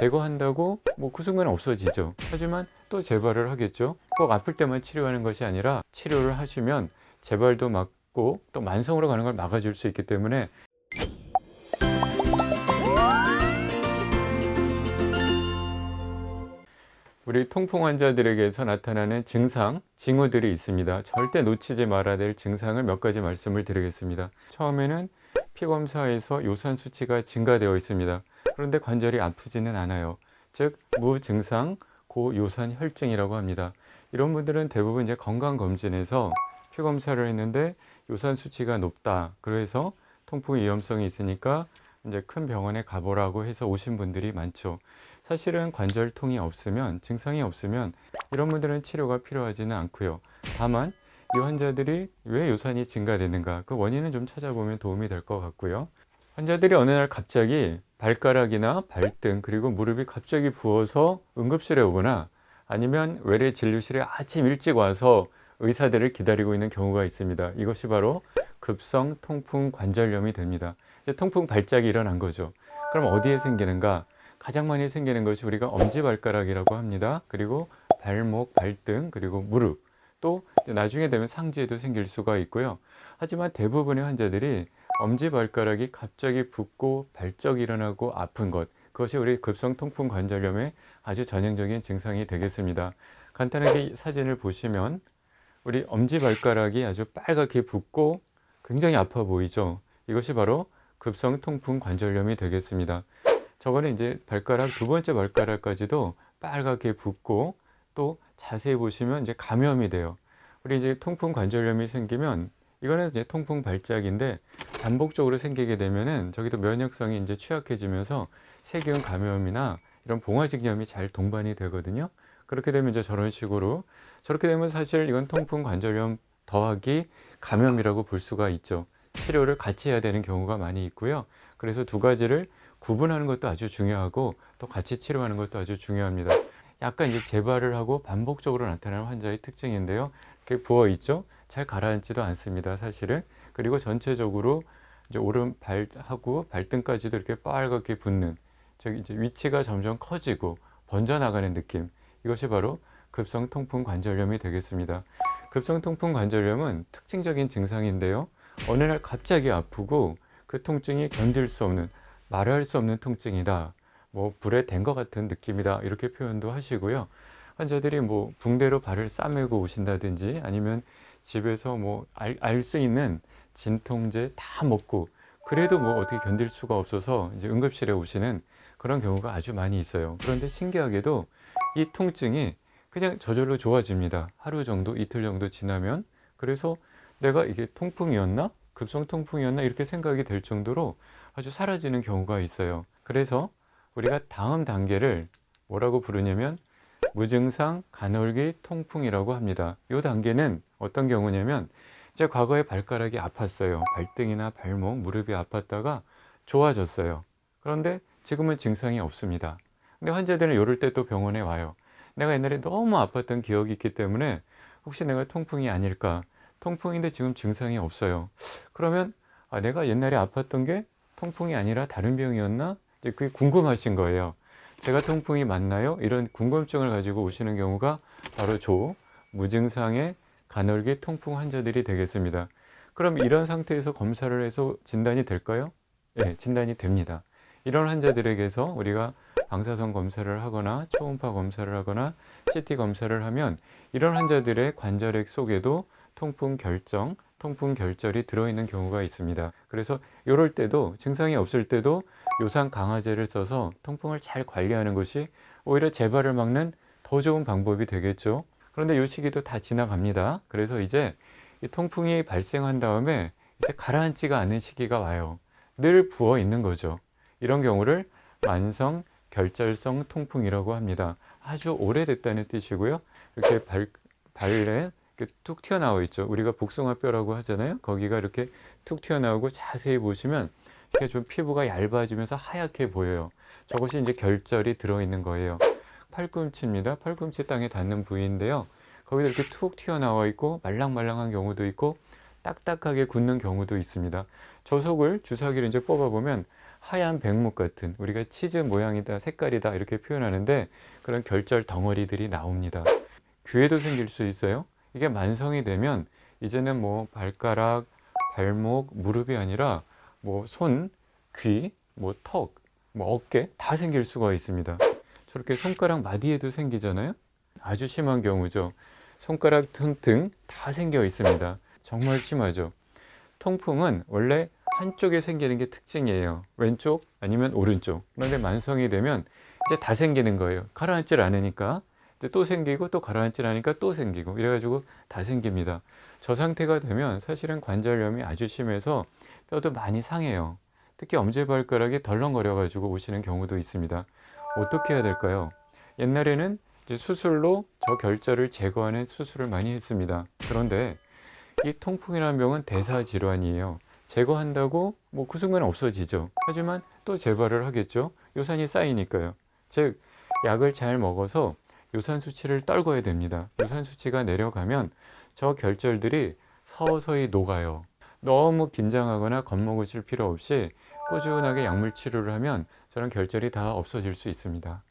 제거한다고 뭐 그 순간 없어지죠. 하지만 또 재발을 하겠죠. 꼭 아플 때만 치료하는 것이 아니라 치료를 하시면 재발도 막고 또 만성으로 가는 걸 막아줄 수 있기 때문에 우리 통풍 환자들에게서 나타나는 증상, 징후들이 있습니다. 절대 놓치지 말아야 될 증상을 몇 가지 말씀을 드리겠습니다. 처음에는 피 검사에서 요산 수치가 증가되어 있습니다. 그런데 관절이 아프지는 않아요. 즉 무증상 고요산 혈증이라고 합니다. 이런 분들은 대부분 이제 건강 검진에서 피 검사를 했는데 요산 수치가 높다. 그래서 통풍 위험성이 있으니까 이제 큰 병원에 가보라고 해서 오신 분들이 많죠. 사실은 관절통이 없으면 증상이 없으면 이런 분들은 치료가 필요하지는 않고요. 다만 이 환자들이 왜 요산이 증가되는가 그 원인은 좀 찾아보면 도움이 될 것 같고요. 환자들이 어느 날 갑자기 발가락이나 발등 그리고 무릎이 갑자기 부어서 응급실에 오거나 아니면 외래 진료실에 아침 일찍 와서 의사들을 기다리고 있는 경우가 있습니다. 이것이 바로 급성 통풍 관절염이 됩니다. 이제 통풍 발작이 일어난 거죠. 그럼 어디에 생기는가? 가장 많이 생기는 것이 우리가 엄지발가락이라고 합니다. 그리고 발목, 발등, 그리고 무릎. 또 나중에 되면 상지에도 생길 수가 있고요. 하지만 대부분의 환자들이 엄지발가락이 갑자기 붓고 발적이 일어나고 아픈 것. 그것이 우리 급성 통풍 관절염의 아주 전형적인 증상이 되겠습니다. 간단하게 사진을 보시면 우리 엄지발가락이 아주 빨갛게 붓고 굉장히 아파 보이죠. 이것이 바로 급성 통풍 관절염이 되겠습니다. 저거는 이제 발가락 두 번째 발가락까지도 빨갛게 붓고 또 자세히 보시면 이제 감염이 돼요. 우리 이제 통풍 관절염이 생기면 이거는 이제 통풍 발작인데 반복적으로 생기게 되면은 저기도 면역성이 이제 취약해지면서 세균 감염이나 이런 봉화직염이 잘 동반이 되거든요. 그렇게 되면 이제 저런 식으로 저렇게 되면 사실 이건 통풍 관절염 더하기 감염이라고 볼 수가 있죠. 치료를 같이 해야 되는 경우가 많이 있고요. 그래서 두 가지를 구분하는 것도 아주 중요하고 또 같이 치료하는 것도 아주 중요합니다. 약간 이제 재발을 하고 반복적으로 나타나는 환자의 특징인데요. 이렇게 부어 있죠. 잘 가라앉지도 않습니다. 사실은. 그리고 전체적으로 이제 오른발하고 발등까지도 이렇게 빨갛게 붓는 즉 이제 위치가 점점 커지고 번져나가는 느낌. 이것이 바로 급성 통풍 관절염이 되겠습니다. 급성 통풍 관절염은 특징적인 증상인데요. 어느 날 갑자기 아프고 그 통증이 견딜 수 없는 말할 수 없는 통증이다. 뭐 불에 댄 것 같은 느낌이다. 이렇게 표현도 하시고요. 환자들이 뭐 붕대로 발을 싸매고 오신다든지 아니면 집에서 뭐 알 수 있는 진통제 다 먹고 그래도 뭐 어떻게 견딜 수가 없어서 이제 응급실에 오시는 그런 경우가 아주 많이 있어요. 그런데 신기하게도 이 통증이 그냥 저절로 좋아집니다. 하루 정도, 이틀 정도 지나면 그래서 내가 이게 통풍이었나? 급성 통풍이었나? 이렇게 생각이 될 정도로 아주 사라지는 경우가 있어요. 그래서 우리가 다음 단계를 뭐라고 부르냐면 무증상 간헐기 통풍이라고 합니다. 이 단계는 어떤 경우냐면 제 과거에 발가락이 아팠어요. 발등이나 발목, 무릎이 아팠다가 좋아졌어요. 그런데 지금은 증상이 없습니다. 근데 환자들은 이럴 때 또 병원에 와요. 내가 옛날에 너무 아팠던 기억이 있기 때문에 혹시 내가 통풍이 아닐까? 통풍인데 지금 증상이 없어요. 그러면 아, 내가 옛날에 아팠던 게 통풍이 아니라 다른 병이었나? 이제 그게 궁금하신 거예요. 제가 통풍이 맞나요? 이런 궁금증을 가지고 오시는 경우가 바로 조 무증상의 간헐기 통풍 환자들이 되겠습니다. 그럼 이런 상태에서 검사를 해서 진단이 될까요? 네, 진단이 됩니다. 이런 환자들에게서 우리가 방사선 검사를 하거나 초음파 검사를 하거나 CT 검사를 하면 이런 환자들의 관절액 속에도 통풍 결정, 통풍 결절이 들어있는 경우가 있습니다. 그래서 이럴 때도 증상이 없을 때도 요산 강화제를 써서 통풍을 잘 관리하는 것이 오히려 재발을 막는 더 좋은 방법이 되겠죠. 그런데 이 시기도 다 지나갑니다. 그래서 이제 이 통풍이 발생한 다음에 이제 가라앉지가 않는 시기가 와요. 늘 부어 있는 거죠. 이런 경우를 만성 결절성 통풍이라고 합니다. 아주 오래됐다는 뜻이고요. 이렇게 발, 발에 이렇게 툭 튀어나와 있죠. 우리가 복숭아뼈라고 하잖아요. 거기가 이렇게 툭 튀어나오고 자세히 보시면 이렇게 좀 피부가 얇아지면서 하얗게 보여요. 저것이 이제 결절이 들어있는 거예요. 팔꿈치입니다. 팔꿈치 땅에 닿는 부위인데요. 거기도 이렇게 툭 튀어나와 있고 말랑말랑한 경우도 있고 딱딱하게 굳는 경우도 있습니다. 저 속을 주사기를 이제 뽑아보면 하얀 백목 같은 우리가 치즈 모양이다 색깔이다 이렇게 표현하는데 그런 결절 덩어리들이 나옵니다. 귀에도 생길 수 있어요. 이게 만성이 되면 이제는 뭐 발가락, 발목, 무릎이 아니라 뭐 손, 귀, 뭐 턱, 뭐 어깨 다 생길 수가 있습니다. 저렇게 손가락 마디에도 생기잖아요. 아주 심한 경우죠. 손가락 등등 다 생겨 있습니다. 정말 심하죠. 통풍은 원래 한쪽에 생기는 게 특징이에요. 왼쪽 아니면 오른쪽. 그런데 만성이 되면 이제 다 생기는 거예요. 가라앉질 않으니까 이제 또 생기고 또 가라앉질 않으니까 또 생기고 이래가지고 다 생깁니다. 저 상태가 되면 사실은 관절염이 아주 심해서 뼈도 많이 상해요. 특히 엄지발가락이 덜렁거려가지고 오시는 경우도 있습니다. 어떻게 해야 될까요? 옛날에는 수술로 저 결절을 제거하는 수술을 많이 했습니다. 그런데 이 통풍이라는 병은 대사 질환이에요. 제거한다고 뭐 그 순간 없어지죠. 하지만 또 재발을 하겠죠. 요산이 쌓이니까요. 즉 약을 잘 먹어서 요산 수치를 떨궈야 됩니다. 요산 수치가 내려가면 저 결절들이 서서히 녹아요. 너무 긴장하거나 겁먹으실 필요 없이 꾸준하게 약물 치료를 하면 저런 결절이 다 없어질 수 있습니다.